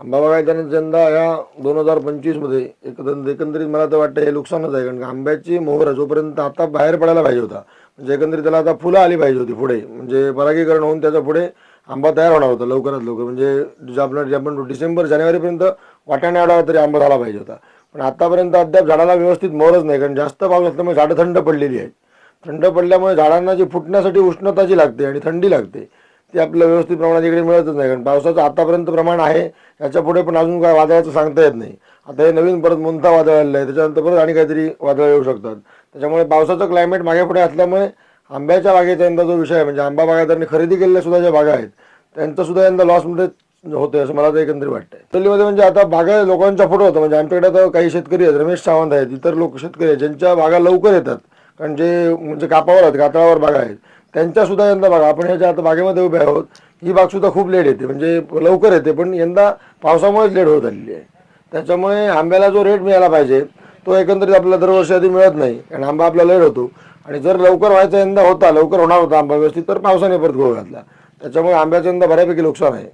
आंबा बागायताने यंदा या दोन हजार पंचवीसमध्ये एकंद एकंदरीत मला तर वाटतं हे नुकसानच आहे. कारण आंब्याची मोहर जोपर्यंत आता बाहेर पडायला पाहिजे होता. म्हणजे एकंदरीत त्याला आता फुलं आली पाहिजे होती पुढे. म्हणजे परागीकरण होऊन त्याच्या पुढे आंबा तयार होणार होता लवकरात लवकर. म्हणजे जे आपलं जे आपण डिसेंबर जानेवारीपर्यंत वाट्याने आला तरी आंबा झाला पाहिजे होता. पण आतापर्यंत अद्याप झाडाला व्यवस्थित मोहरच नाही. कारण जास्त पाऊस असल्यामुळे झाडं थंड पडलेली आहेत. थंड पडल्यामुळे झाडांना जी फुटण्यासाठी उष्णता जी लागते आणि थंडी लागते ते आपल्याला व्यवस्थित प्रमाणात इकडे मिळतच नाही. कारण पावसाचं आतापर्यंत प्रमाण आहे याच्यापुढे पण अजून काय वादळाचं सांगता येत नाही. आता हे नवीन परत मुंता वादळ आलेलं आहे त्याच्यानंतर परत आणि काहीतरी वादळ येऊ शकतात. त्याच्यामुळे पावसाचं क्लायमेट मागे पुढे असल्यामुळे आंब्याच्या बागेचा यंदा जो विषय आहे म्हणजे आंबा बागायतांनी खरेदी केलेल्या सुद्धा ज्या बागा आहेत त्यांचासुद्धा यंदा लॉसमध्ये होते असं मला तर एकंदरीत वाटतंय. दिल्लीमध्ये म्हणजे आता बागा लोकांच्या पुढे होतं. म्हणजे आमच्याकडे आता काही शेतकरी आहेत रमेश सावंत आहेत इतर लोक शेतकरी आहेत ज्यांच्या बागा लवकर येतात. कारण जे म्हणजे कापावर आहेत कातळावर बागा आहेत त्यांच्या सुद्धा यंदा बागा आपण ह्याच्या आता बागेमध्ये उभे आहोत ही बाग सुद्धा खूप लेट येते म्हणजे लवकर येते पण यंदा पावसामुळेच लेट होत आलेली आहे. त्याच्यामुळे आंब्याला जो रेट मिळाला पाहिजे तो एकंदरीत आपल्याला दरवर्षी आधी मिळत नाही कारण आंबा आपला लेट होतो. आणि जर लवकर व्हायचा यंदा होता लवकर होणार होता आंबा व्यवस्थित तर पावसाने परत गोळ घातला. त्याच्यामुळे आंब्याचं यंदा बऱ्यापैकी नुकसान आहे.